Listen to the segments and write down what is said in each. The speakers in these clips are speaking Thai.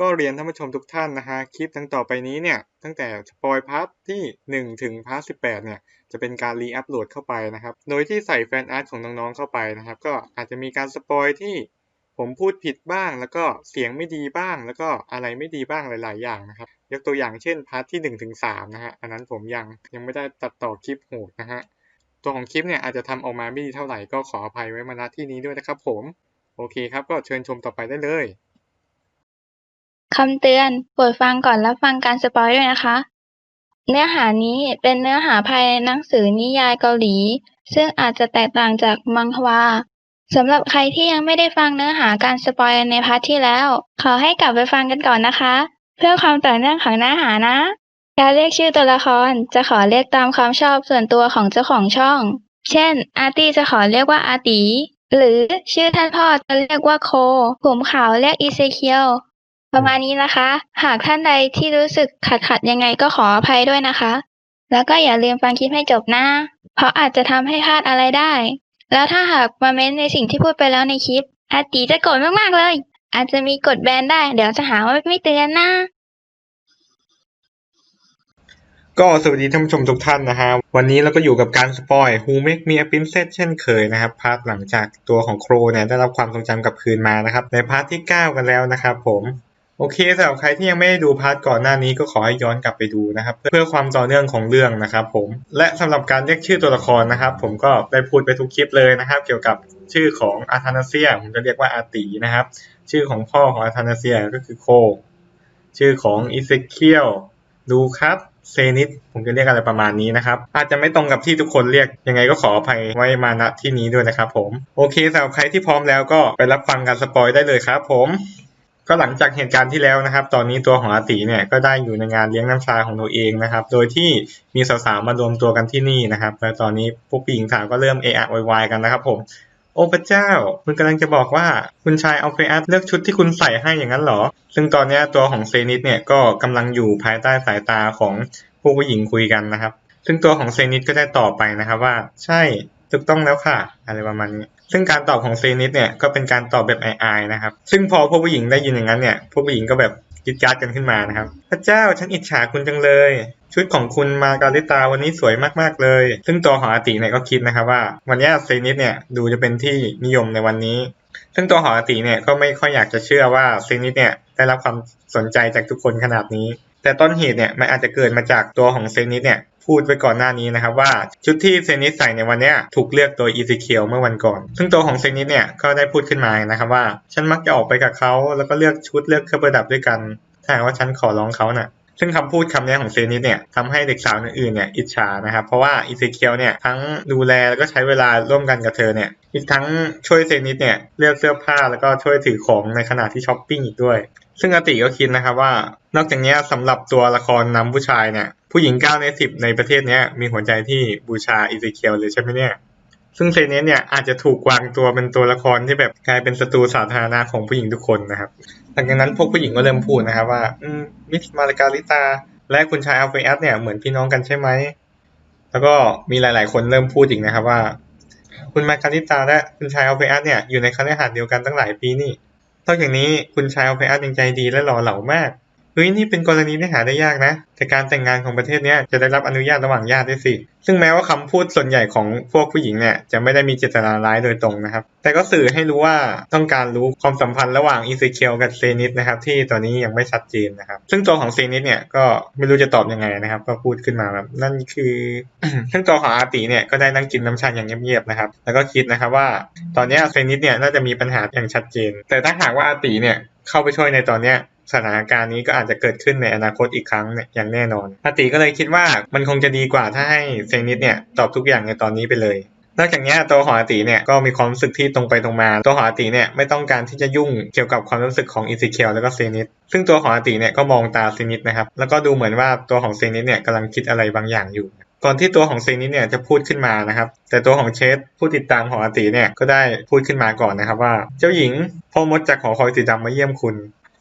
ก็เรียนท่านผู้ชมทุกท่านนะฮะคลิปตั้งต่อไปนี้เนี่ยตั้งแต่สปอยพาร์ทที่ 1 ถึงพาร์ท18เนี่ยจะเป็นการรีอัปโหลดเข้าไปนะครับ โดยที่ใส่แฟนอาร์ตของน้องๆเข้าไปนะครับ ก็อาจจะมีการสปอยที่ผมพูดผิดบ้าง แล้วก็เสียงไม่ดีบ้าง แล้วก็อะไรไม่ดีบ้างหลาย ๆ อย่างนะครับ ยกตัวอย่างเช่นพาร์ทที่1ถึง3นะฮะอันนั้นผมยังยังไม่ได้ตัดต่อคลิปโหดนะฮะตัวของคลิปเนี่ยอาจจะทำออกมาไม่ดีเท่าไหร่ก็ขออภัยไว้มาณที่นี้ด้วยนะครับผมโอเคครับก็เชิญชมต่อไปได้เลย คำเตือน โปรดฟังก่อนรับฟังการสปอยด้วยนะคะ เนื้อหานี้เป็นเนื้อหาภายในหนังสือนิยายเกาหลี ซึ่งอาจจะแตกต่างจากมังฮวาสำหรับใครที่ยังไม่ได้ฟังเนื้อหาการสปอยในพาร์ทที่แล้ว ขอให้กลับไปฟังกันก่อนนะคะ เพื่อความต่อเนื่องของเนื้อหานะ การเรียกชื่อตัวละครจะขอเรียกตามความชอบส่วนตัวของเจ้าของช่อง เช่น อาร์ตี้จะขอเรียกว่าอาตีหรือชื่อท่านพ่อจะเรียกว่าโค ผมขาวเรียกอีเซเคียว ประมาณนี้นะคะ หากท่านใดที่รู้สึกขัดขัดยังไงก็ขออภัยด้วยนะคะ แล้วก็อย่าลืมฟังคลิปให้จบนะ เพราะอาจจะทำให้พลาดอะไรได้ แล้วถ้าหากมาเม้นในสิ่งที่พูดไปแล้วในคลิป อาตีจะโกรธมากๆเลย อาจจะมีกดแบนได้ เดี๋ยวจะหาว่าไม่เตือนนะก็สวัสดีท่านผู้ชมทุกท่านนะฮะวันนี้เราก็อยู่กับการสปอย Who Make Me a Princess เช่นเคยนะครับพาร์ทหลังจากตัวของโครเนี่ยได้รับความทรงจำกลับคืนมานะครับในพาร์ทที่ 9 กันแล้วนะครับผม โอเคสำหรับใครที่ยังไม่ได้ดูพาร์ทก่อนหน้านี้ก็ขอให้ย้อนกลับไปดูนะครับ เพื่อความต่อเนื่องของเรื่องนะครับผมและสำหรับการเรียกชื่อตัวละครนะครับ ผมก็ได้พูดไปทุกคลิปเลยนะครับ เกี่ยวกับชื่อของอาธานาเซียผมจะเรียกว่าอาตีนะครับ ชื่อของพ่อของอาธานาเซียก็คือโค ชื่อของอิเซเคียลดูครับเซนิสผมจะเรียกอะไรประมาณนี้นะครับ อาจจะไม่ตรงกับที่ทุกคนเรียกยังไงก็ขออภัยไว้มาณที่นี้ด้วยนะครับผมโอเคสำหรับใครที่พร้อมแล้วก็ไปรับฟังการสปอยได้เลยครับผม ก็หลังจากเหตุการณ์ที่แล้วนะครับ ตอนนี้ตัวของอาติเนี่ยก็ได้อยู่ในงานเลี้ยงน้ำชาของตัวเองนะครับ โดยที่มีสาวๆมารวมตัวกันที่นี่นะครับ และตอนนี้พวกผู้หญิงสาวก็เริ่มเอะอะวายกันนะครับ ผม โอ้พระเจ้า คุณกำลังจะบอกว่าคุณชายเอาเฟอัสเลือกชุดที่คุณใส่ให้อย่างนั้นเหรอ ซึ่งตอนนี้ตัวของเซนิสเนี่ยก็กำลังอยู่ภายใต้สายตาของผู้ผู้หญิงคุยกันนะครับ ซึ่งตัวของเซนิสก็ได้ตอบไปนะครับว่า ใช่ถูกต้องแล้วค่ะ อะไรประมาณนี้ ซึ่งการตอบของเซนิสเนี่ยก็เป็นการตอบแบบอายๆนะครับ ซึ่งพอผู้ผู้หญิงได้ยินอย่างนั้นเนี่ยผู้ผู้หญิงก็แบบกิดการ์ดกันขึ้นมานะครับ พระเจ้าฉันอิจฉาคุณจังเลย ชุดของคุณมาการิตาวันนี้สวยมากๆเลย ซึ่งตัวของอาติเนี่ยก็คิดนะครับว่า วันนี้เซนิสเนี่ยดูจะเป็นที่นิยมในวันนี้ ซึ่งตัวของอาติเนี่ยก็ไม่ค่อยอยากจะเชื่อว่าเซนิสเนี่ยได้รับความสนใจจากทุกคนขนาดนี้ แต่ต้นเหตุเนี่ยมันอาจจะเกิดมาจากตัวของเซนิสเนี่ยพูดไว้ก่อนหน้านี้นะครับว่าชุดที่เซนิสใส่ในวันเนี้ยถูกเลือกโดยอีซิเคียวเมื่อวันก่อน ซึ่งตัวของเซนิสเนี่ยก็ได้พูดขึ้นมานะครับว่า ฉันมักจะออกไปกับเขาแล้วก็เลือกชุดเลือกเครื่องประดับด้วยกัน ถ้าหากว่าฉันขอร้องเขาน่ะซึ่งคำพูดคำนี้ของเซนิสเนี่ยทำให้เด็กสาวอื่นๆเนี่ยอิจฉานะครับ เพราะว่าอีเซเคียวเนี่ยทั้งดูแลแล้วก็ใช้เวลาร่วมกันกับเธอเนี่ยอีกทั้งช่วยเซนิสเนี่ยเลือกเสื้อผ้าแล้วก็ช่วยถือของในขณะที่ช้อปปิ้งอีกด้วย ซึ่งอติก็คิดนะครับว่า นอกจากนี้สำหรับตัวละครนำผู้ชายเนี่ยผู้หญิง9ใน10ในประเทศนี้มีหัวใจที่บูชาอีเซเคียวเลยใช่ไหมเนี่ยซึ่งเซเนสเนี่ยอาจจะถูกวางตัวเป็นตัวละครที่แบบกลายเป็นศัตรูสาธารณะของผู้หญิงทุกคนนะครับหลังจากนั้นพวกผู้หญิงก็เริ่มพูดนะครับว่าอืมิสมาริการิตา และคุณชายอัลเฟอัสเนี่ยเหมือนพี่น้องกันใช่ไหมแล้วก็มีหลาย ๆ คนเริ่มพูดอีกนะครับว่า คุณมาการิตาและคุณชายอัลเฟอัสเนี่ยอยู่ในคฤหาสน์เดียวกันตั้งหลายปีนี่ นอกจากนี้คุณชายอัลเฟอัสยังใจดีและหล่อเหลามาก เฮ้ยนี่เป็นกรณีที่หาได้ยากนะ แต่การแต่งงานของประเทศเนี้ยจะได้รับอนุญาตระหว่างญาติด้วยสิ ซึ่งแม้ว่าคำพูดส่วนใหญ่ของพวกผู้หญิงเนี่ยจะไม่ได้มีเจตนาร้ายโดยตรงนะครับ แต่ก็สื่อให้รู้ว่าต้องการรู้ความสัมพันธ์ระหว่างอีเซเคียวกับเซนิสนะครับที่ตอนนี้ยังไม่ชัดเจนนะครับ ซึ่งตัวของเซนิสเนี่ยก็ไม่รู้จะตอบยังไงนะครับ ก็พูดขึ้นมาแบบนั่นคือซึ่งตัวของอาติเนี่ยก็ได้นั่งกินน้ำชาอย่างเงียบๆนะครับ แล้วก็คิดนะครับว่า ตอนนี้เซนิสเนี่ยน่าจะมีปัญหาอย่างชัดเจน แต่ถ้าหากว่าอาติเนี่ยเข้าไปช่วยในตอนเนี้ย สถานการณ์นี้ก็อาจจะเกิดขึ้นในอนาคตอีกครั้งอย่างแน่นอนอาติก็เลยคิดว่ามันคงจะดีกว่าถ้าให้เซนิสเนี่ยตอบทุกอย่างในตอนนี้ไปเลยนอกจากนี้ตัวของอาติเนี่ยก็มีความรู้สึกที่ตรงไปตรงมา ตัวของอาติเนี่ยไม่ต้องการที่จะยุ่งเกี่ยวกับความรู้สึกของอิซิเคียวแล้วก็เซนิสซึ่งตัวของอาติเนี่ยก็มองตาเซนิสนะครับแล้วก็ดูเหมือนว่าตัวของเซนิสเนี่ยกำลังคิดอะไรบางอย่างอยู่ก่อนที่ตัวของเซนิสเนี่ยจะพูดขึ้นมานะครับ แต่ตัวของเชสผู้ติดตามของอาติเนี่ยก็ได้พูดขึ้นมาก่อนนะครับว่า เจ้าหญิงพ่อมดจากหอคอยสีดำมาเยี่ยมคุณ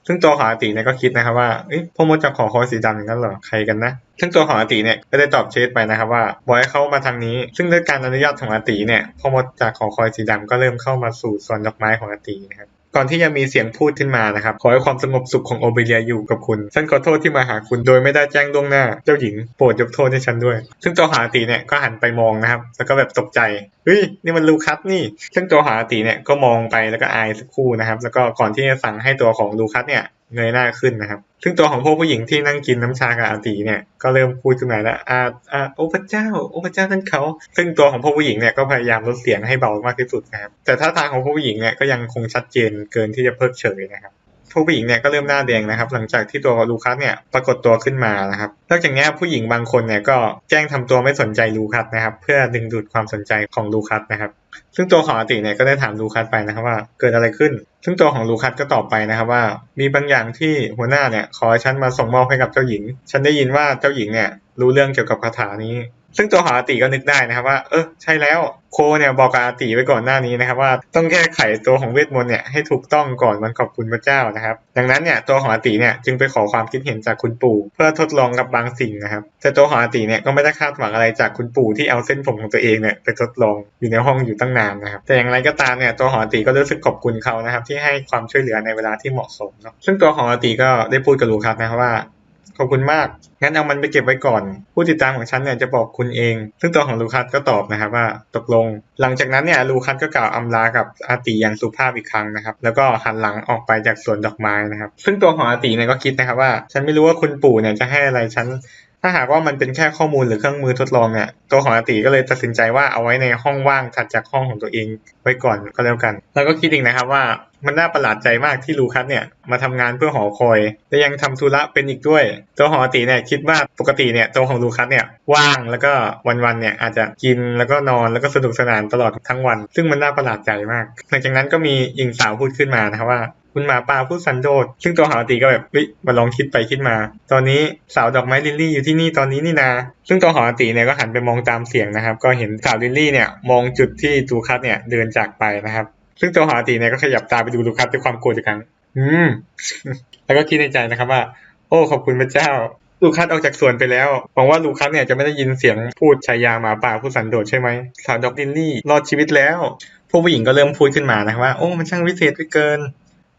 ซึ่งตัวของอาติเนี่ยก็คิดนะครับว่าพ่อมดจะขอคอยสีดำอย่างนั้นเหรอใครกันนะ ซึ่งตัวของอาติเนี่ยก็ได้ตอบเชสไปนะครับว่าบอกให้เขามาทางนี้ ซึ่งด้วยการอนุญาตของอาติเนี่ยพ่อมดจากหอคอยสีดำก็เริ่มเข้ามาสู่ส่วนดอกไม้ของอาตินะครับ ก่อนที่จะมีเสียงพูดขึ้นมานะครับ ขอให้ความสงบสุขของโอเบเลียอยู่กับคุณฉันขอโทษที่มาหาคุณโดยไม่ได้แจ้งล่วงหน้า เจ้าหญิงโปรดยกโทษให้ฉันด้วย ซึ่งโจหาตีเนี่ยก็หันไปมองนะครับ แล้วก็แบบตกใจเฮ้ยนี่มันลูคัสนี่ ซึ่งโจหาตีเนี่ยก็มองไปแล้วก็อายสักครู่นะครับ แล้วก็ก่อนที่จะสั่งให้ตัวของลูคัสเนี่ย เงยหน้าขึ้นนะครับ ซึ่งตัวของพวกผู้หญิงที่นั่งกินน้ำชากับอาตีเนี่ยก็เริ่มพูดขึ้นมาแล้วอาอาโอ้พระเจ้าโอ้พระเจ้านั่นเขา ซึ่งตัวของพวกผู้หญิงเนี่ยก็พยายามลดเสียงให้เบามากที่สุดนะครับ แต่ท่าทางของพวกผู้หญิงเนี่ยก็ยังคงชัดเจนเกินที่จะเพิกเฉยนะครับผู้ผู้หญิงเนี่ยก็เริ่มหน้าแดงนะครับ หลังจากที่ตัวลูคัสเนี่ยปรากฏตัวขึ้นมานะครับนอกจากนี้ผู้หญิงบางคนเนี่ยก็แจ้งทำตัวไม่สนใจลูคัสนะครับ เพื่อดึงดูดความสนใจของลูคัสนะครับ ซึ่งตัวของอาติเนี่ยก็ได้ถามลูคัสไปนะครับว่าเกิดอะไรขึ้น ซึ่งตัวของลูคัสก็ตอบไปนะครับว่า มีบางอย่างที่หัวหน้าเนี่ยขอให้ฉันมาส่งมอบให้กับเจ้าหญิง ฉันได้ยินว่าเจ้าหญิงเนี่ยรู้เรื่องเกี่ยวกับคาถานี้ ซึ่งตัวของอาติก็นึกได้นะครับว่า เออใช่แล้วโคเนี่ยบอกกับอาติไว้ก่อนหน้านี้นะครับ ว่าต้องแก้ไขตัวของเวทมนต์เนี่ยให้ถูกต้องก่อนวันขอบคุณพระเจ้านะครับ ดังนั้นเนี่ยตัวของอาติเนี่ยจึงไปขอความคิดเห็นจากคุณปู่เพื่อทดลองกับบางสิ่งนะครับ แต่ตัวของอาติเนี่ยก็ไม่ได้คาดหวังอะไรจากคุณปู่ที่เอาเส้นผมของตัวเองเนี่ยไปทดลองอยู่ในห้องอยู่ตั้งนานนะครับ แต่อย่างไรก็ตามเนี่ยตัวของอาติก็รู้สึกขอบคุณเขานะครับ ที่ให้ความช่วยเหลือในเวลาที่เหมาะสมเนาะซึ่งตัวของอาติก็ได้พูดกับลูคัสนะครับว่า ขอบคุณมาก งั้นเอามันไปเก็บไว้ก่อน ผู้ติดตามของฉันเนี่ยจะบอกคุณเอง ซึ่งตัวของลูคัสก็ตอบนะครับว่าตกลง หลังจากนั้นเนี่ยลูคัสก็กล่าวอำลากับอาติอย่างสุภาพอีกครั้งนะครับ แล้วก็หันหลังออกไปจากสวนดอกไม้นะครับ ซึ่งตัวของอาติเนี่ยก็คิดนะครับว่า ฉันไม่รู้ว่าคุณปู่เนี่ยจะให้อะไรฉัน ถ้าหากว่ามันเป็นแค่ข้อมูลหรือเครื่องมือทดลองเนี่ยตัวของอาติก็เลยตัดสินใจว่าเอาไว้ในห้องว่างถัดจากห้องของตัวเองไว้ก่อนก็แล้วกัน แล้วก็คิดอีกนะครับว่ามันน่าประหลาดใจมากที่ลูคัสเนี่ยมาทำงานเพื่อหอคอยและยังทำธุระเป็นอีกด้วย ตัวของอาติเนี่ยคิดว่าปกติเนี่ยตัวของลูคัสเนี่ยว่างแล้วก็วันๆเนี่ยอาจจะกินแล้วก็นอนแล้วก็สนุกสนานตลอดทั้งวัน ซึ่งมันน่าประหลาดใจมาก หลังจากนั้นก็มีหญิงสาวพูดขึ้นมานะครับว่า คุณหมาป่าผู้สันโดษซึ่งตัวหาตีก็แบบเฮ้ยมาลองคิดไปคิดมา ตอนนี้สาวดอกไม้ลิลลี่อยู่ที่นี่ตอนนี้นี่นาซึ่งตัวหาตีเนี่ยก็หันไปมองตามเสียงนะครับ ก็เห็นสาวลิลลี่เนี่ยมองจุดที่ลูคัสเนี่ยเดินจากไปนะครับ ซึ่งตัวหาตีเนี่ยก็ขยับตาไปดูลูคัสด้วยความโกรธอีกครั้ง อืม แล้วก็คิดในใจนะครับว่า โอ้ขอบคุณพระเจ้าลูคัสออกจากสวนไปแล้วหวังว่าลูคัสเนี่ยจะไม่ได้ยินเสียงพูดชายาหมาป่าผู้สันโดษใช่ไหมสาวดอกลิลลี่รอดชีวิตแล้วพวกผู้หญิงก็เริ่มพูดขึ้นมานะครับว่า โอ้ มันช่างวิเศษเหลือเกิน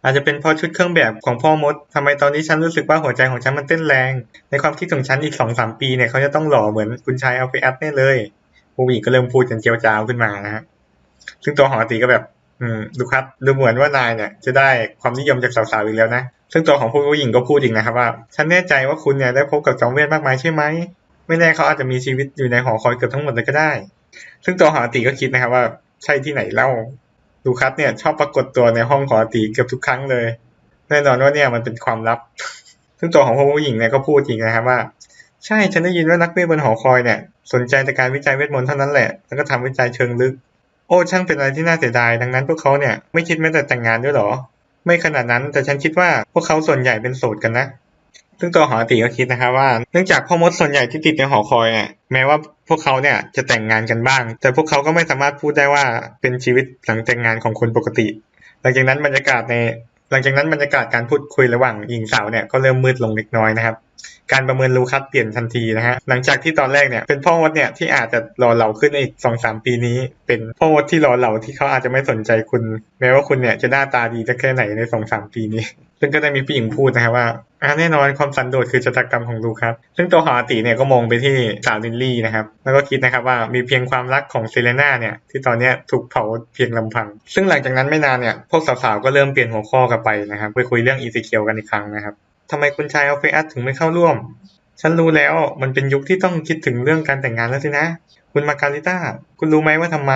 อาจจะเป็นเพราะชุดเครื่องแบบของพ่อมดทำไมตอนนี้ฉันรู้สึกว่าหัวใจของฉันมันเต้นแรง ในความคิดของฉันอีกสองสามปีเนี่ยเขาจะต้องหล่อเหมือนคุณชายเอาไปอัพแน่เลยผู้หญิงก็เริ่มพูดกันเจียวจ้าวขึ้นมานะฮะซึ่งตัวของอาตีก็แบบ อืมดูครับดูเหมือนว่านายเนี่ย จะได้ความนิยมจากสาวๆอีกแล้วนะซึ่งตัวของผู้หญิงก็พูดอีกนะครับว่า ฉันแน่ใจว่าคุณเนี่ยได้พบกับจอมเวทมากมายใช่ไหมไม่แน่เขาอาจจะมีชีวิตอยู่ในหอคอยเกือบทั้งหมดเลยก็ได้ ซึ่งตัวของอาตีก็คิดนะครับว่าใช่ที่ไหนเล่า ลูคัสเนี่ยชอบปรากฏตัวในห้องของอาตีเกือบทุกครั้งเลย แน่นอนว่าเนี่ยมันเป็นความลับ ซึ่งตัวของผู้หญิงเนี่ยก็พูดจริงนะครับว่า ใช่ฉันได้ยินว่านักเวทบนหอคอยเนี่ยสนใจแต่การวิจัยเวทมนต์เท่านั้นแหละ แล้วก็ทำวิจัยเชิงลึก โอ้ช่างเป็นอะไรที่น่าเสียดาย ดังนั้นพวกเขาเนี่ยไม่คิดแม้แต่แต่งงานด้วยหรอ ไม่ขนาดนั้นแต่ฉันคิดว่าพวกเขาส่วนใหญ่เป็นโสดกันนะ ซึ่งตัวหอตีก็คิดนะครับว่าเนื่องจากพ่อมดส่วนใหญ่ที่ติดในหอคอยเนี่ยแม้ว่าพวกเขาเนี่ยจะแต่งงานกันบ้าง แต่พวกเขาก็ไม่สามารถพูดได้ว่าเป็นชีวิตหลังแต่งงานของคนปกติ หลังจากนั้นบรรยากาศในหลังจากนั้นบรรยากาศการพูดคุยระหว่างหญิงสาวเนี่ยก็เริ่มมืดลงเล็กน้อยนะครับการประเมินลูคัสเปลี่ยนทันทีนะฮะหลังจากที่ตอนแรกเนี่ยเป็นพ่อมดเนี่ยที่อาจจะรอเหล่าขึ้นในอีกสองสามปีนี้ เป็นพ่อมดที่รอเหล่าที่เขาอาจจะไม่สนใจคุณ แม้ว่าคุณเนี่ยจะหน้าตาดีจะแค่ไหนในสองสามปีนี้ ซึ่งก็ได้มีผู้หญิงพูดนะครับว่าอ่าแน่นอนความสันโดษคือชะตากรรมของลูคัสซึ่งตัวหออาติเนี่ยก็มองไปที่สาวลินลี่นะครับ แล้วก็คิดนะครับว่ามีเพียงความรักของเซเลน่าเนี่ยที่ตอนนี้ถูกเผาเพียงลำพัง ซึ่งหลังจากนั้นไม่นานเนี่ยพวกสาวๆก็เริ่มเปลี่ยนหัวข้อกันไปนะครับไปคุยเรื่องอีซิเคียวกันอีกครั้งนะครับทำไมคุณชายอัลเฟอัสถึงไม่เข้าร่วม ฉันรู้แล้วมันเป็นยุคที่ต้องคิดถึงเรื่องการแต่งงานแล้วสินะ คุณมาการิต้า คุณรู้ไหมว่าทำไม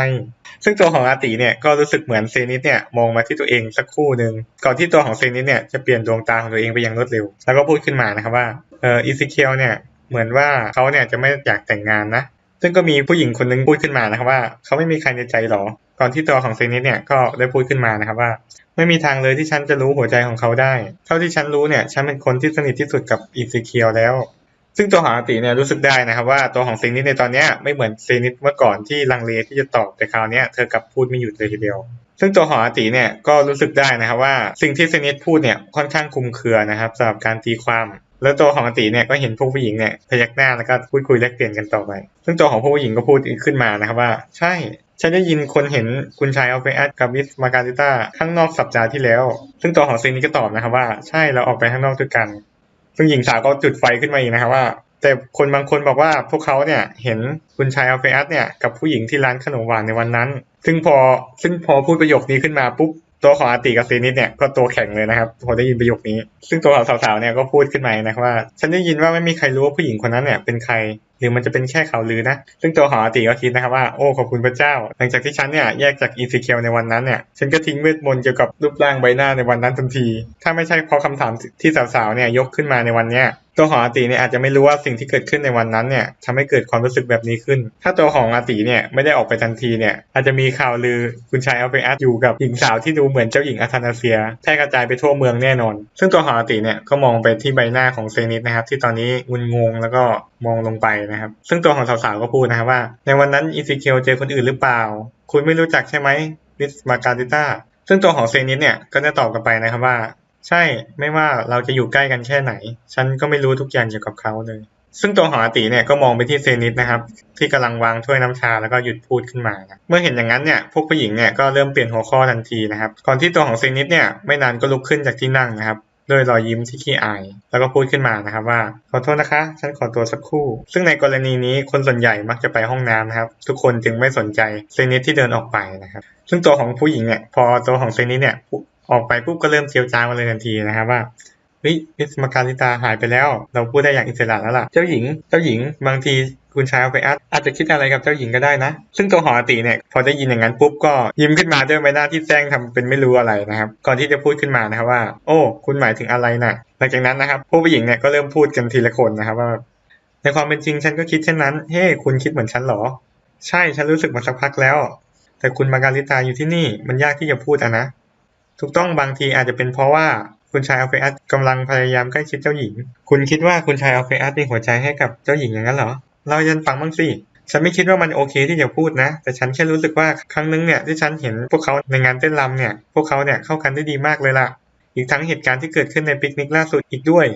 ซึ่งตัวของอาติเนี่ยก็รู้สึกเหมือนเซนิสเนี่ยมองมาที่ตัวเองสักครู่หนึ่งก่อนที่ตัวของเซนิสเนี่ยจะเปลี่ยนดวงตาของตัวเองไปอย่างรวดเร็ว แล้วก็พูดขึ้นมานะครับว่าเอออีซิเคียวเนี่ยเหมือนว่าเขาเนี่ยจะไม่อยากแต่งงานนะซึ่งก็มีผู้หญิงคนหนึงพูดขึ้นมานะครับว่าเขาไม่มีใครในใจหรอ ก่อนที่ตัวของเซนิสเนี่ยก็ได้พูดขึ้นมานะครับว่า ไม่มีทางเลยที่ฉันจะรู้หัวใจของเขาได้ เท่าที่ฉันรู้เนี่ยฉันเป็นคนที่สนิทที่สุดกับอีซิเคียวแล้ว ซึ่งตัวของอาติเนี่ยรู้สึกได้นะครับว่าตัวของเซนิสในตอนนี้ไม่เหมือนเซนิสเมื่อก่อนที่ลังเลที่จะตอบแต่คราวนี้เธอกลับพูดไม่หยุดเลยทีเดียว ซึ่งตัวของอาติเนี่ยก็รู้สึกได้นะครับว่าสิ่งที่เซนิสพูดเนี่ยค่อนข้างคุมเครือนะครับสำหรับการตีความแล้วตัวของอติเนี่ยก็เห็นพวกผู้หญิงเนี่ยพยักหน้าแล้วก็พูดคุยแลกเปลี่ยนกันต่อไป ซึ่งตัวของพวกผู้หญิงก็พูดขึ้นมานะครับว่า ใช่ ฉันได้ยินคนเห็นคุณชายอัลเฟอัสกับมิสมาการิต้าข้างนอกสัปดาห์ที่แล้ว ซึ่งตัวของซนนี้ก็ตอบนะครับว่า ใช่เราออกไปข้างนอกด้วยกัน ซึ่งหญิงสาวก็จุดไฟขึ้นมาอีกนะครับว่า แต่คนบางคนบอกว่าพวกเขาเนี่ยเห็นคุณชายอัลเฟอัสเนี่ยกับผู้หญิงที่ร้านขนมหวานในวันนั้น ซึ่งพอซึ่งพอพูดประโยคนี้ขึ้นมาปุ๊บตัวของอาติกับซีนิดเนี่ยก็ตัวแข็งเลยนะครับพอได้ยินประโยคนี้ ซึ่งตัวสาวๆเนี่ยก็พูดขึ้นมานะครับว่า ฉันได้ยินว่าไม่มีใครรู้ว่าผู้หญิงคนนั้นเนี่ยเป็นใคร หรือมันจะเป็นแค่ข่าวลือนะ ซึ่งตัวหอติก็คิดนะครับว่าโอ้ขอบคุณพระเจ้า หลังจากที่ฉันเนี่ยแยกจากอีซิเคียวในวันนั้นเนี่ยฉันก็ทิ้งเวทมนต์เกี่ยวกับรูปร่างใบหน้าในวันนั้นทันที ถ้าไม่ใช่เพราะคำถามที่สาวๆเนี่ยยกขึ้นมาในวันเนี้ย ตัวของอาติเนี่ยอาจจะไม่รู้ว่าสิ่งที่เกิดขึ้นในวันนั้นเนี่ยทำให้เกิดความรู้สึกแบบนี้ขึ้น ถ้าตัวของอาติเนี่ยไม่ได้ออกไปทันทีเนี่ยอาจจะมีข่าวลือคุณชายอัลเฟอัสอยู่กับหญิงสาวที่ดูเหมือนเจ้าหญิงอาธานาเซียแพร่กระจายไปทั่วเมืองแน่นอน ซึ่งตัวของอาติเนี่ยก็มองไปที่ใบหน้าของเซนิสนะครับที่ตอนนี้งุนงงแล้วก็มองลงไปนะครับ ซึ่งตัวของสาวๆก็พูดนะครับว่า ในวันนั้นอีซิเคียวเจอคนอื่นหรือเปล่า คุณไม่รู้จักใช่ไหมมิสมาการิต้าซึ่งตัวของเซนิสเนี่ยก็ได้ตอบกลับไปนะครับว่า ใช่ไม่ว่าเราจะอยู่ใกล้กันแค่ไหน ฉันก็ไม่รู้ทุกอย่างเกี่ยวกับเขาเลย ซึ่งตัวของอาติเนี่ยก็มองไปที่เซนิสนะครับ ที่กำลังวางถ้วยน้ำชาแล้วก็หยุดพูดขึ้นมานะเมื่อเห็นอย่างนั้นเนี่ยพวกผู้หญิงเนี่ยก็เริ่มเปลี่ยนหัวข้อทันทีนะครับก่อนที่ตัวของเซนิสเนี่ยไม่นานก็ลุกขึ้นจากที่นั่งนะครับด้วยรอยยิ้มที่ขี้อาย แล้วก็พูดขึ้นมานะครับว่า ขอโทษนะคะ ฉันขอตัวสักครู่ ซึ่งในกรณีนี้คนส่วนใหญ่มักจะไปห้องน้ำนะครับ ทุกคนจึงไม่สนใจเซนิสที่เดินออกไปนะครับ ซึ่งตัวของผู้หญิงเนี่ย พอตัวของเซนิสเนี่ย ออกไปปุ๊บก็เริ่มเจียวจ้าวมาเลยทันทีนะครับว่าเฮ้ยมิสมาการิตาหายไปแล้ว เราพูดได้อย่างอิสระแล้วล่ะ เจ้าหญิง เจ้าหญิง บางทีคุณชายเอาไปอัดอาจจะคิดอะไรกับเจ้าหญิงก็ได้นะ ซึ่งตัวหอติเนี่ยพอได้ยินอย่างนั้นปุ๊บก็ยิ้มขึ้นมาด้วยใบหน้าที่แซงทำเป็นไม่รู้อะไรนะครับ ก่อนที่จะพูดขึ้นมานะครับว่า โอ้ คุณหมายถึงอะไรน่ะ หลังจากนั้นนะครับผู้หญิงเนี่ยก็เริ่มพูดกันทีละคนนะครับว่า ในความเป็นจริงฉันก็คิดเช่นนั้น เฮ้คุณคิดเหมือนฉันเหรอ ใช่ ฉันรู้สึกมาสักพักแล้ว แต่คุณมาการิตาอยู่ที่นี่ มันยากที่จะพูดอะนะ ถูกต้องบางทีอาจจะเป็นเพราะว่าคุณชายอัลเฟอัสกำลังพยายามใกล้ชิดเจ้าหญิง คุณคิดว่าคุณชายอัลเฟอัสมีหัวใจให้กับเจ้าหญิงอย่างนั้นเหรอ เรายันฟังบ้างสิ ฉันไม่คิดว่ามันโอเคที่จะพูดนะ แต่ฉันแค่รู้สึกว่าครั้งนึงเนี่ยที่ฉันเห็นพวกเขาในงานเต้นรำเนี่ย พวกเขาเนี่ยเข้ากันได้ดีมากเลยล่ะ อีกทั้งเหตุการณ์ที่เกิดขึ้นในปิกนิกล่าสุดอีกด้วย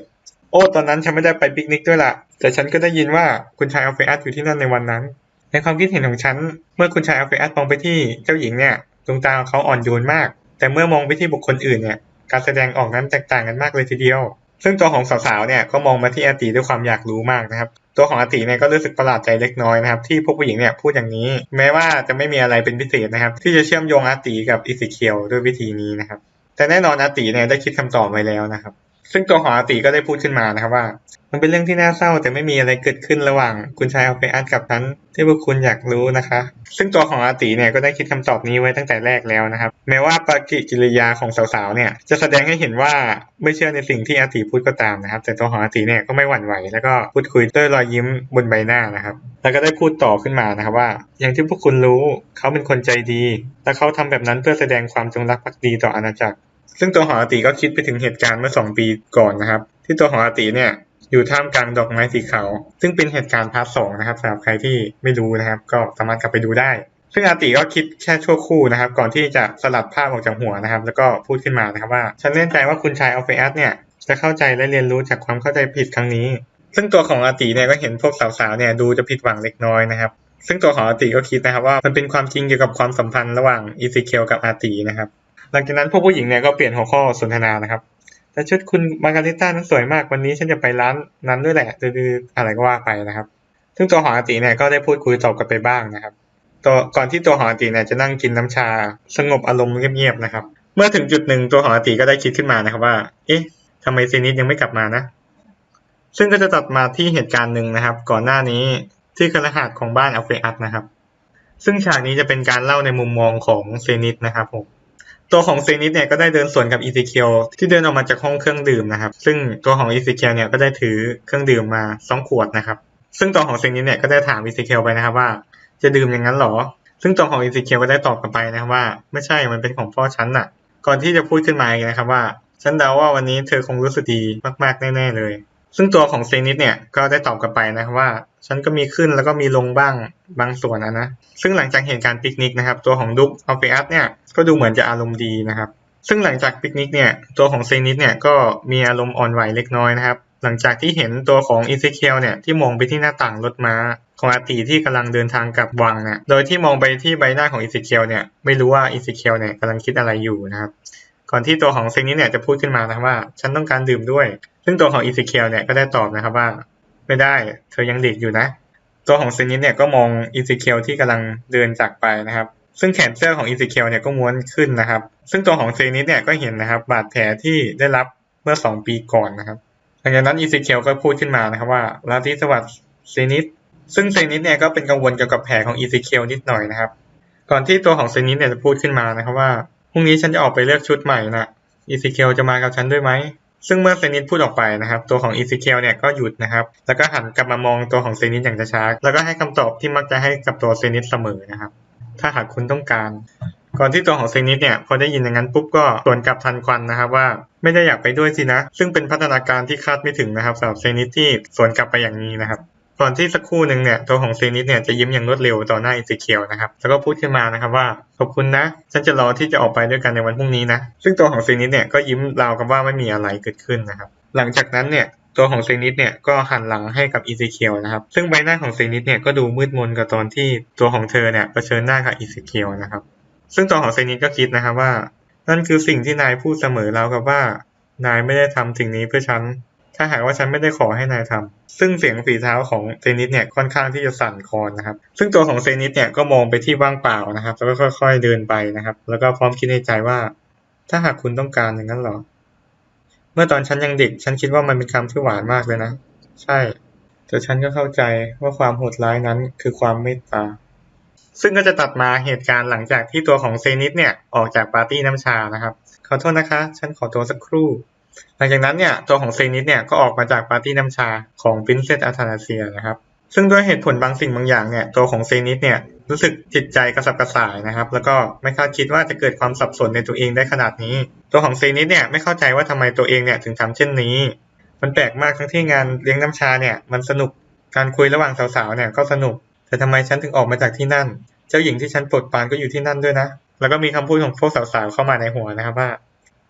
โอ้ ตอนนั้นฉันไม่ได้ไปปิกนิกด้วยล่ะ แต่ฉันก็ได้ยินว่าคุณชายอัลเฟอัสอยู่ที่นั่นในวันนั้น ในความคิดเห็นของฉัน เมื่อคุณชายอัลเฟอัสมองไปที่เจ้าหญิงเนี่ย ดวงตาของเขาอ่อนโยนมาก แต่เมื่อมองไปที่บุคคลอื่นเนี่ย การแสดงออกนั้นแตกต่างกันมากเลยทีเดียว ซึ่งตัวของสาวๆเนี่ยก็มองมาที่อาติด้วยความอยากรู้มากนะครับ ตัวของอาติเนี่ยก็รู้สึกประหลาดใจเล็กน้อยนะครับ ที่พวกผู้หญิงเนี่ยพูดอย่างนี้ แม้ว่าจะไม่มีอะไรเป็นพิเศษนะครับ ที่จะเชื่อมโยงอาติกับอิสิเคียวด้วยวิธีนี้นะครับ แต่แน่นอนอาติเนี่ยได้คิดคำตอบไว้แล้วนะครับ ซึ่งตัวของอาติก็ได้พูดขึ้นมานะครับว่า มันเป็นเรื่องที่น่าเศร้าแต่ไม่มีอะไรเกิดขึ้นระหว่าง คุณชายอัลเอัสกับฉันที่พวกคุณอยากรู้นะคะ ซึ่งตัวของอาติเนี่ยก็ได้คิดคำตอบนี้ไว้ตั้งแต่แรกแล้วนะครับ แม้ว่าปฏิกิริยาของสาวๆเนี่ย จะแสดงให้เห็นว่าไม่เชื่อในสิ่งที่อาติพูดก็ตามนะครับ แต่ตัวของอาติเนี่ยก็ไม่หวั่นไหว แล้วก็พูดคุยด้วยรอยยิ้มบนใบหน้านะครับ แล้วก็ได้พูดต่อขึ้นมานะครับว่า อย่างที่พวกคุณรู้เขาเป็นคนใจดี และเขาทำแบบนั้นเพื่อแสดงความจงรักภักดีต่ออาณาจักร ซึ่งตัวของอาติก็คิดไปถึงเหตุการณ์เมื่อสองปีก่อนนะครับ ที่ตัวของอาติเนี่ยอยู่ท่ามกลางดอกไม้สีขาวซึ่งเป็นเหตุการณ์พาร์ทสองนะครับสำหรับใครที่ไม่รู้นะครับ ก็สามารถกลับไปดูได้ ซึ่งอาติก็คิดแค่ชั่วครู่นะครับ ก่อนที่จะสลัดภาพออกจากหัวนะครับ แล้วก็พูดขึ้นมานะครับว่า ฉันแน่ใจว่าคุณชายอัลเฟอัสเนี่ย จะเข้าใจและเรียนรู้จากความเข้าใจผิดครั้งนี้ ซึ่งตัวของอาติเนี่ยก็เห็นพวกสาวๆเนี่ยดูจะผิดหวังเล็กน้อยนะครับ ซึ่งตัวของอาติก็คิดนะครับว่ามันเป็นความจริงเกี่ยวกับความสัมพันธ์ระหว่างอีซิเคียวกับอาตินะครับ หลังจากนั้นพวกผู้หญิงเนี่ยก็เปลี่ยนหัวข้อสนทนานะครับแต่ชุดคุณมาการิต้านั้นสวยมากวันนี้ฉันจะไปร้านนั้นด้วยแหละดืออะไรก็ว่าไปนะครับ ซึ่งตัวหออาติเนี่ยก็ได้พูดคุยตอบกลับไปบ้างนะครับ ตัวก่อนที่ตัวหอติเนี่ยจะนั่งกินน้ำชา สงบอารมณ์เงียบๆนะครับ เมื่อถึงจุดหนึ่งตัวหอติก็ได้คิดขึ้นมานะครับว่า เอ๊ะทำไมเซนิสยังไม่กลับมานะ ซึ่งก็จะตัดมาที่เหตุการณ์หนึ่งนะครับ ก่อนหน้านี้ที่คฤหาสของบ้านอัลเฟอัสนะครับ ซึ่งฉากนี้จะเป็นการเล่าในมุมมองของเซนิสนะครับผมตัวของเซนิสเนี่ยก็ได้เดินสวนกับอีซิเคียวที่เดินออกมาจากห้องเครื่องดื่มนะครับ ซึ่งตัวของอีซิเคียวเนี่ยก็ได้ถือเครื่องดื่มมาสองขวดนะครับ ซึ่งตัวของเซนิสเนี่ยก็ได้ถามอีซิเคียวไปนะครับว่า จะดื่มอย่างนั้นหรอ ซึ่งตัวของอีซิเคียวก็ได้ตอบกลับไปนะครับว่า ไม่ใช่มันเป็นของพ่อฉันน่ะ ก่อนที่จะพูดขึ้นมาอีกนะครับว่า ฉันเดาว่าวันนี้เธอคงรู้สึกดีมากๆแน่ๆเลย ซึ่งตัวของเซนิสเนี่ยก็ได้ตอบกลับไปนะครับว่า ฉันก็มีขึ้นแล้วก็มีลงบ้างบางส่วนนะนะซึ่งหลังจากเหตุการณ์ปิกนิกนะครับตัวของดุ๊กอัลเฟอัสเนี่ยก็ดูเหมือนจะอารมณ์ดีนะครับซึ่งหลังจากปิกนิกเนี่ยตัวของเซนิสเนี่ยก็มีอารมณ์อ่อนไหวเล็กน้อยนะครับ หลังจากที่เห็นตัวของอีเซเคียลเนี่ยที่มองไปที่หน้าต่างรถม้า ของอาตีที่กำลังเดินทางกลับวังนะโดยที่มองไปที่ใบหน้าของอิซิเคียวเนี่ย ไม่รู้ว่าอิซิเคียวเนี่ยกำลังคิดอะไรอยู่นะครับ ก่อนที่ตัวของเซนิสเนี่ยจะพูดขึ้นมานะครับว่า ฉันต้องการดื่มด้วย ซึ่งตัวของอิซิเคียวเนี่ยก็ได้ตอบนะครับว่า ไม่ได้ เธอยังเด็กอยู่นะ ตัวของเซนิสเนี่ยก็มองอิซิเคียวที่กำลังเดินจากไปนะครับ ซึ่งแขนเสื้อของอิซิเคียวเนี่ยก็ม้วนขึ้นนะครับ ซึ่งตัวของเซนิสเนี่ยก็เห็นนะครับ บาดแผลที่ได้รับเมื่อสองปีก่อนนะครับหลังจากนั้นอิซิเคียวก็พูดขึ้นมานะครับว่าราตรีสวัสดิ์เซนิส ซึ่งเซนิสเนี่ยก็เป็นกังวลเกี่ยวกับแผลของอิซิเคียวนิดหน่อยนะครับ ก่อนที่ตัวของเซนิสเนี่ยจะพูดขึ้นมานะครับว่าพรุ่งนี้ฉันจะออกไปเลือกชุดใหม่นะอิซิเคียวจะมากับฉันด้วยไหมซึ่งเมื่อเซนิสพูดออกไปนะครับ ตัวของอิซิเคียวเนี่ยก็หยุดนะครับ แล้วก็หันกลับมามองตัวของเซนิสอย่างช้าๆแล้วก็ให้คำตอบที่มักจะให้กับตัวเซนิสเสมอนะครับ ถ้าหากคุณต้องการ ก่อนที่ตัวของเซนิสเนี่ยพอได้ยินอย่างนั้นปุ๊บก็สวนกลับทันควันนะครับว่าไม่ได้อยากไปด้วยสินะ ซึ่งเป็นพัฒนาการที่คาดไม่ถึงนะครับสำหรับเซนิสที่สวนกลับไปอย่างนี้นะครับ ก่อนที่สักครู่หนึ่งเนี่ยตัวของเซนิสเนี่ยจะยิ้มอย่างรวดเร็วต่อหน้าอิซิเคียวนะครับแล้วก็พูดขึ้นมานะครับว่าขอบคุณนะฉันจะรอที่จะออกไปด้วยกันในวันพรุ่งนี้นะซึ่งตัวของเซนิสเนี่ยก็ยิ้มราวกับว่าไม่มีอะไรเกิดขึ้นนะครับ หลังจากนั้นเนี่ยตัวของเซนิสเนี่ยก็หันหลังให้กับอิซิเคียวนะครับ ซึ่งใบหน้าของเซนิสเนี่ยก็ดูมืดมนกับตอนที่ตัวของเธอเนี่ยเผชิญหน้ากับอิซิเคียวนะครับ ซึ่งตัวของเซนิสก็คิดนะครับว่า นั่นคือสิ่งที่นายพูดเสมอแล้วกับว่า นายไม่ได้ทำสิ่งนี้เพื่อฉัน ถ้าหากว่าฉันไม่ได้ขอให้นายทำซึ่งเสียงฝีเท้าของเซนิสเนี่ยค่อนข้างที่จะสั่นคลอนนะครับ ซึ่งตัวของเซนิสเนี่ยก็มองไปที่ว่างเปล่านะครับ แล้วก็ค่อยๆเดินไปนะครับ แล้วก็พร้อมคิดในใจว่า ถ้าหากคุณต้องการอย่างนั้นหรอ เมื่อตอนฉันยังเด็ก ฉันคิดว่ามันเป็นคำที่หวานมากเลยนะ ใช่ แต่ฉันก็เข้าใจว่าความโหดร้ายนั้นคือความเมตตา ซึ่งก็จะตัดมาเหตุการณ์หลังจากที่ตัวของเซนิสเนี่ยออกจากปาร์ตี้น้ำชานะครับ ขอโทษนะคะ ฉันขอตัวสักครู่ หลังจากนั้นเนี่ยตัวของเซนิสเนี่ยก็ออกมาจากปาร์ตี้น้ำชาของปรินเซสอาธานาเซียนะครับซึ่งด้วยเหตุผลบางสิ่งบางอย่างเนี่ยตัวของเซนิสเนี่ยรู้สึกจิตใจกระสับกระส่ายนะครับ แล้วก็ไม่คาดคิดว่าจะเกิดความสับสนในตัวเองได้ขนาดนี้ ตัวของเซนิสเนี่ยไม่เข้าใจว่าทำไมตัวเองเนี่ยถึงทำเช่นนี้ มันแปลกมากทั้งที่งานเลี้ยงน้ำชาเนี่ยมันสนุกการคุยระหว่างสาวๆเนี่ยก็สนุก แต่ทำไมฉันถึงออกมาจากที่นั่น เจ้าหญิงที่ฉันปรดปานก็อยู่ที่นั่นด้วยนะ แล้วก็มีคำพูดของพวกสาวๆเข้ามาในหัวนะครับว่า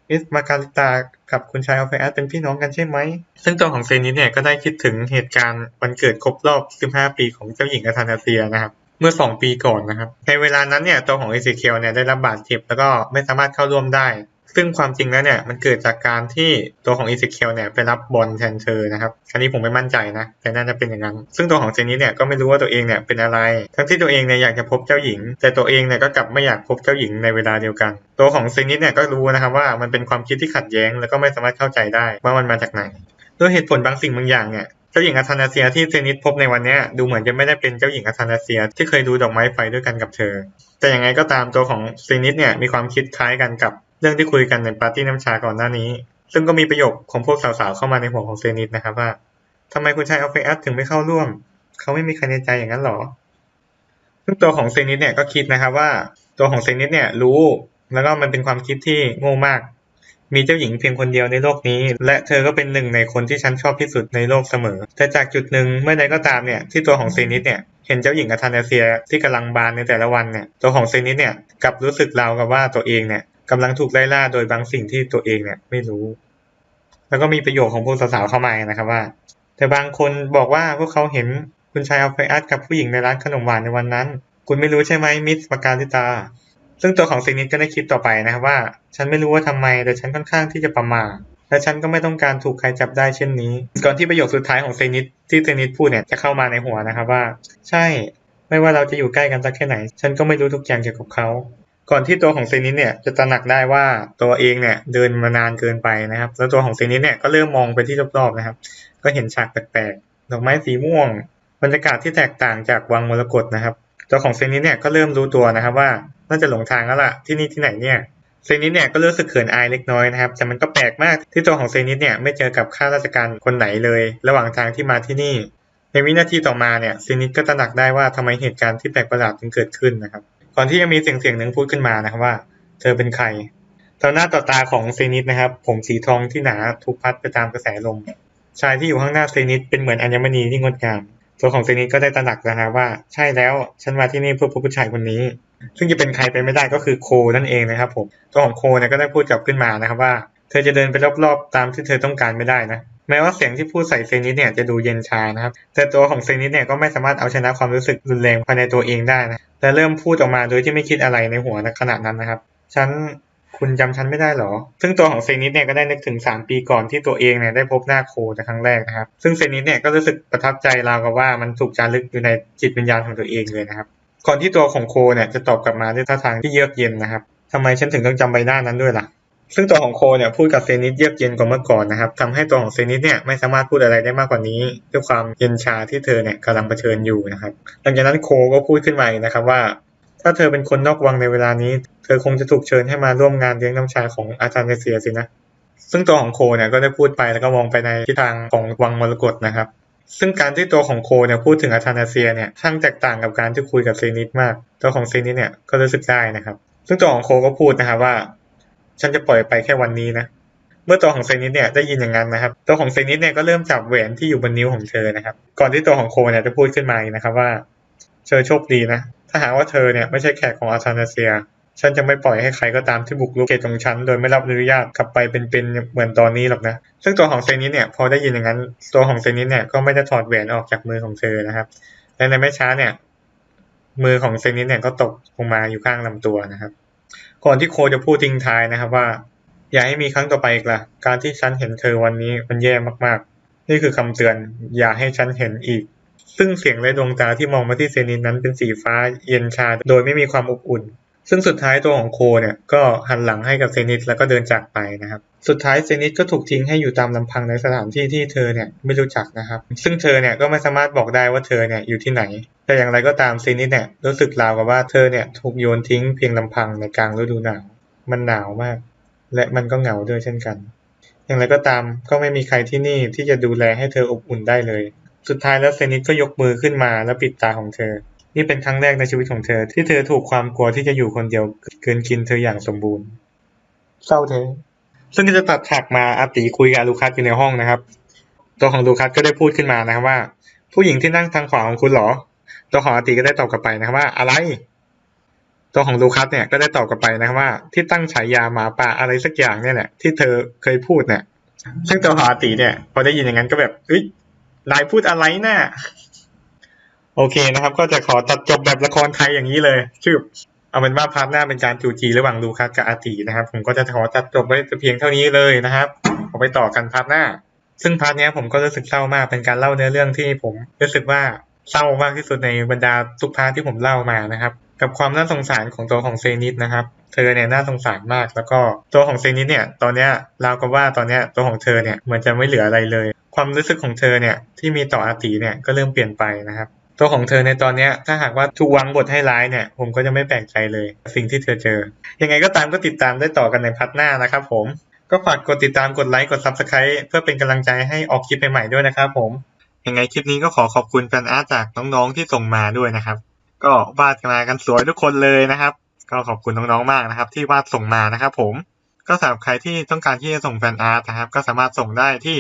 มิสมาการิตากับคุณชายอัลเฟอัสเป็นพี่น้องกันใช่ไหม ซึ่งตัวของเซนิสเนี่ยก็ได้คิดถึงเหตุการณ์วันเกิดครบรอบ 15 ปีของเจ้าหญิงอาธานาเซียนะครับ เมื่อ 2 ปีก่อนนะครับ ในเวลานั้นเนี่ยตัวของเอเซเคียวเนี่ยได้รับบาดเจ็บแล้วก็ไม่สามารถเข้าร่วมได้ ซึ่งความจริงแล้วเนี่ยมันเกิดจากการที่ตัวของอีเซเคียวเนี่ยไปรับบอลแทนเธอนะครับ อันนี้ผมไม่มั่นใจนะ แต่น่าจะเป็นอย่างนั้น ซึ่งตัวของเจนี่เนี่ยก็ไม่รู้ว่าตัวเองเนี่ยเป็นอะไร ทั้งที่ตัวเองเนี่ยอยากจะพบเจ้าหญิง แต่ตัวเองเนี่ยก็กลับไม่อยากพบเจ้าหญิงในเวลาเดียวกัน ตัวของเซนิสเนี่ยก็รู้นะครับว่ามันเป็นความคิดที่ขัดแย้ง แล้วก็ไม่สามารถเข้าใจได้ว่ามันมาจากไหน ด้วยเหตุผลบางสิ่งบางอย่างเนี่ยเจ้าหญิงอาธานาเซียที่เซนิสพบในวันนี้ดูเหมือนจะไม่ได้เป็นเจ้าหญิงอาธานาเซียที่เคยดูดอกไม้ไฟด้วยกันกับเธอ แต่อย่างไงก็ตามตัวของเซนิสเนี่ยมีความคิดคล้ายกันกับ รื่องที่คุยกันในปาร์ตี้น้ำชาก่อนหน้านี้ ซึ่งก็มีประโยคของพวกสาวๆเข้ามาในหัวของเซนิสนะครับว่าทำไมคุณชายอัลเฟอัสถึงไม่เข้าร่วม เขาไม่มีใครในใจอย่างนั้นหรอ ซึ่งตัวของเซนิสเนี่ยก็คิดนะครับว่า ตัวของเซนิสเนี่ยรู้แล้วก็มันเป็นความคิดที่โง่มาก มีเจ้าหญิงเพียงคนเดียวในโลกนี้ และเธอก็เป็นหนึ่งในคนที่ฉันชอบที่สุดในโลกเสมอ แต่จากจุดหนึ่งเมื่อใดก็ตามเนี่ยที่ตัวของเซนิสเนี่ยเห็นเจ้าหญิงอาธานาเซียที่กำลังบานในแต่ละวันเนี่ยตัวของเซนิสเนี่ยกลับรู้สึกราวกับว่าตัวเองเนี่ย กำลังถูกไล่ล่าโดยบางสิ่งที่ตัวเองเนี่ยไม่รู้ แล้วก็มีประโยคของพวกสาวๆเข้ามานะครับว่า แต่บางคนบอกว่าพวกเขาเห็นคุณชายอัลเฟอัสกับผู้หญิงในร้านขนมหวานในวันนั้น คุณไม่รู้ใช่ไหมมิสปาการิตา ซึ่งตัวของเซนิสก็ได้คิดต่อไปนะครับว่า ฉันไม่รู้ว่าทำไมแต่ฉันค่อนข้างที่จะประมาทและฉันก็ไม่ต้องการถูกใครจับได้เช่นนี้ ก่อนที่ประโยคสุดท้ายของเซนิสที่เซนิสพูดเนี่ยจะเข้ามาในหัวนะครับว่า ใช่ ไม่ว่าเราจะอยู่ใกล้กันสักแค่ไหน ฉันก็ไม่รู้ทุกอย่างเกี่ยวกับเขา ก่อนที่ตัวของเซนิสเนี่ยจะตระหนักได้ว่าตัวเองเนี่ยเดินมานานเกินไปนะครับ แล้วตัวของเซนิสเนี่ยก็เริ่มมองไปที่รอบๆนะครับ ก็เห็นฉากแปลกๆ ดอกไม้สีม่วง บรรยากาศที่แตกต่างจากวังมรกตนะครับ ตัวของเซนิสเนี่ยก็เริ่มรู้ตัวนะครับว่าน่าจะหลงทางแล้วล่ะที่นี่ที่ไหนเนี่ยเซนิสเนี่ยก็รู้สึกเขินอายเล็กน้อยนะครับ แต่มันก็แปลกมากที่ตัวของเซนิสเนี่ยไม่เจอกับข้าราชการคนไหนเลย ระหว่างทางที่มาที่นี่ ในวินาทีต่อมาเนี่ยเซนิสก็ตระหนักได้ว่าทำไมเหตุการณ์ที่แปลกประหลาดถึงเกิดขึ้นนะครับ ก่อนที่จะมีเสียงเสียงหนึ่งพูดขึ้นมานะครับว่า เธอเป็นใครต่อหน้าต่อตาของเซนิสนะครับ ผมสีทองที่หนาถูกพัดไปตามกระแสลม ชายที่อยู่ข้างหน้าเซนิสเป็นเหมือนอัญมณีที่งดงาม ตัวของเซนิสก็ได้ตระหนักนะครับว่าใช่แล้วฉันมาที่นี่เพื่อพบผู้ชายคนนี้ ซึ่งจะเป็นใครไปไม่ได้ก็คือโคนั่นเองนะครับ ผมตัวของโคเนี่ยก็ได้พูดกลับขึ้นมานะครับว่า เธอจะเดินไปรอบๆตามที่เธอต้องการไม่ได้นะ แม้ว่าเสียงที่พูดใส่เซนิสเนี่ยจะดูเย็นชานะครับ แต่ตัวของเซนิสเนี่ยก็ไม่สามารถเอาชนะความรู้สึกรุนแรงภายในตัวเองได้นะ และเริ่มพูดออกมาโดยที่ไม่คิดอะไรในหัวในขณะนั้นนะครับ ฉันคุณจำฉันไม่ได้หรอ ซึ่งตัวของเซนิสเนี่ยก็ได้นึกถึง 3 ปีก่อนที่ตัวเองเนี่ยได้พบหน้าโคในครั้งแรกนะครับ ซึ่งเซนิสเนี่ยก็รู้สึกประทับใจราวกับว่ามันถูกจารึกอยู่ในจิตวิญญาณของตัวเองเลยนะครับ ก่อนที่ตัวของโคเนี่ยจะตอบกลับมาด้วยท่าทางที่เยือกเย็นนะครับทำไมฉันถึงต้องจำใบหน้านั้นด้วยล่ะ ซึ่งตัวของโคเนี่ยพูดกับเซนิสเยือกเย็นกว่าเมื่อก่อนนะครับทำให้ตัวของเซนิสเนี่ยไม่สามารถพูดอะไรได้มากกว่านี้ ด้วยความเย็นชาที่เธอเนี่ยกำลังเผชิญอยู่นะครับ หลังจากนั้นโคก็พูดขึ้นมาอีกนะครับว่า ถ้าเธอเป็นคนนอกวังในเวลานี้ เธอคงจะถูกเชิญให้มาร่วมงานเลี้ยงน้ำชาของอาจารย์เซียสินะซึ่งตัวของโคเนี่ยก็ได้พูดไปแล้วก็มองไปในทิศทางของวังมรกตนะครับ ซึ่งการที่ตัวของโคเนี่ยพูดถึงอาธานาเซียเนี่ยช่างแตกต่างกับการที่คุยกับเซนิสมาก ตัวของเซนิสเนี่ยก็รู้สึกได้นะครับ ซึ่งตัวของโคก็พูดนะครับว่า ฉันจะปล่อยไปแค่วันนี้นะ เมื่อตัวของเซนิสเนี่ยได้ยินอย่างนั้นนะครับ ตัวของเซนิสเนี่ยก็เริ่มจับแหวนที่อยู่บนนิ้วของเธอนะครับ ก่อนที่ตัวของโคเนี่ยจะพูดขึ้นมาอีกนะครับว่า เธอโชคดีนะ ถ้าหากว่าเธอเนี่ยไม่ใช่แขกของอาธานาเซีย ฉันจะไม่ปล่อยให้ใครก็ตามที่บุกรุกเขตของฉันโดยไม่รับอนุญาตกลับไปเป็นๆเหมือนตอนนี้หรอกนะ ซึ่งตัวของเซนิสเนี่ยพอได้ยินอย่างนั้น ตัวของเซนิสเนี่ยก็ไม่ได้ถอดแหวนออกจากมือของเธอนะครับ และในไม่ช้าเนี่ย มือของเซนิสเนี่ยก็ตกลงมาอยู่ข้างลำตัวนะครับ ก่อนที่โคจะพูดทิ้งท้ายนะครับว่า อย่าให้มีครั้งต่อไปอีกละการที่ฉันเห็นเธอวันนี้มันแย่มากๆ นี่คือคำเตือน อย่าให้ฉันเห็นอีก ซึ่งเสียงและดวงตาที่มองมาที่เซนินนั้นเป็นสีฟ้าเย็นชา โดยไม่มีความอบอุ่น ซึ่งสุดท้ายตัวของโคเนี่ยก็หันหลังให้กับเซนิสแล้วก็เดินจากไปนะครับ สุดท้ายเซนิสก็ถูกทิ้งให้อยู่ตามลำพังในสถานที่ที่เธอเนี่ยไม่รู้จักนะครับ ซึ่งเธอเนี่ยก็ไม่สามารถบอกได้ว่าเธอเนี่ยอยู่ที่ไหน แต่อย่างไรก็ตามเซนิสเนี่ยรู้สึกราวกับว่าเธอเนี่ยถูกโยนทิ้งเพียงลำพังในกลางฤดูหนาว มันหนาวมาก และมันก็เหงาด้วยเช่นกัน อย่างไรก็ตามก็ไม่มีใครที่นี่ที่จะดูแลให้เธออบอุ่นได้เลย สุดท้ายแล้วเซนิสก็ยกมือขึ้นมาแล้วปิดตาของเธอ นี่เป็นครั้งแรกในชีวิตของเธอ ที่เธอถูกความกลัวที่จะอยู่คนเดียวเกินกินเธออย่างสมบูรณ์ เศร้าเธอ ซึ่งก็จะตัดฉากมาอาติคุยกับลูคัสอยู่ในห้องนะครับ ตัวของลูคัสก็ได้พูดขึ้นมานะครับว่า ผู้หญิงที่นั่งทางขวาของคุณเหรอ ตัวของอาติก็ได้ตอบกลับไปนะครับว่า อะไร ตัวของลูคัสเนี่ยก็ได้ตอบกลับไปนะครับว่า ที่ตั้งฉายาหมาป่าอะไรสักอย่างเนี่ยแหละที่เธอเคยพูดเนี่ยซึ่งตัวของอาติเนี่ย พอได้ยินอย่างนั้นก็แบบเอ้ยนายพูดอะไรน่ะ โอเคนะครับ ก็จะขอตัดจบแบบละครไทยอย่างนี้เลยชื่อเอาเป็นว่าพาร์ทหน้าเป็นการจูจีระหว่างลูคัสกับอาตินะครับ ผมก็จะขอตัดจบไว้เพียงเท่านี้เลยนะครับเอาไปต่อกันพาร์ทหน้า ซึ่งพาร์ทนี้ผมก็รู้สึกเศร้ามากเป็นการเล่าเนื้อเรื่องที่ผมรู้สึกว่าเศร้ามากที่สุดในบรรดาทุกพาร์ทที่ผมเล่ามานะครับ กับความน่าสงสารของตัวของเซนิสนะครับ เธอเนี่ยน่าสงสารมาก แล้วก็ตัวของเซนิสเนี่ย ตอนเนี้ยเรากับว่าตอนเนี้ยตัวของเธอเนี่ยเหมือนจะไม่เหลืออะไรเลย ความรู้สึกของเธอเนี่ยที่มีต่ออาติเนี่ยก็เริ่มเปลี่ยนไปนะครับ ตัวของเธอในตอนเนี้ยถ้าหากว่าถูกวางบทให้ร้ายเนี่ย ผมก็จะไม่แปลกใจเลย สิ่งที่เธอเจอ ยังไงก็ตามก็ติดตามได้ต่อกันในพัทหน้านะครับผม ก็ฝากกดติดตามกดไลค์กด Subscribe เพื่อเป็นกำลังใจให้ออกคลิปใหม่ๆด้วยนะครับผม ยังไงคลิปนี้ก็ขอขอบคุณแฟนอาร์ตจากน้องๆที่ส่งมาด้วยนะครับ ก็วาดมากันสวยทุกคนเลยนะครับ ก็ขอบคุณน้องๆมากนะครับ ที่วาดส่งมานะครับผมก็สำหรับใครที่ต้องการที่จะส่งแฟนอาร์ตนะครับ ก็สามารถส่งได้ที่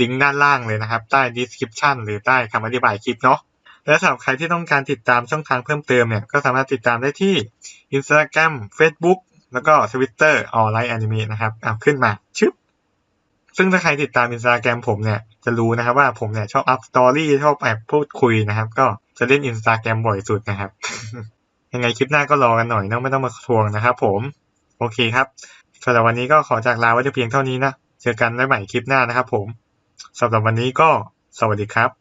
ลิงก์ด้านล่างเลยนะครับ ใต้ description หรือใต้คำอธิบายคลิปเนาะ และสำหรับใครที่ต้องการติดตามช่องทางเพิ่มเติมเนี่ย ก็สามารถติดตามได้ที่ Instagram Facebook แล้วก็ Twitter ออนไลน์อนิเมะนะครับเอาขึ้นมาชึบซึ่งถ้าใครติดตาม Instagram ผมเนี่ย จะรู้นะครับว่าผมเนี่ยชอบอัพสตอรี่ชอบแอบพูดคุยนะครับ ก็จะเล่น Instagram บ่อยสุดนะครับ ยังไงคลิปหน้าก็รอกันหน่อยเนอะไม่ต้องมาทวงนะครับผม โอเคครับสำหรับวันนี้ก็ขอจากลาไว้แต่เพียงเท่านี้นะ เจอกันได้ใหม่คลิปหน้านะครับผมสำหรับวันนี้ก็สวัสดีครับ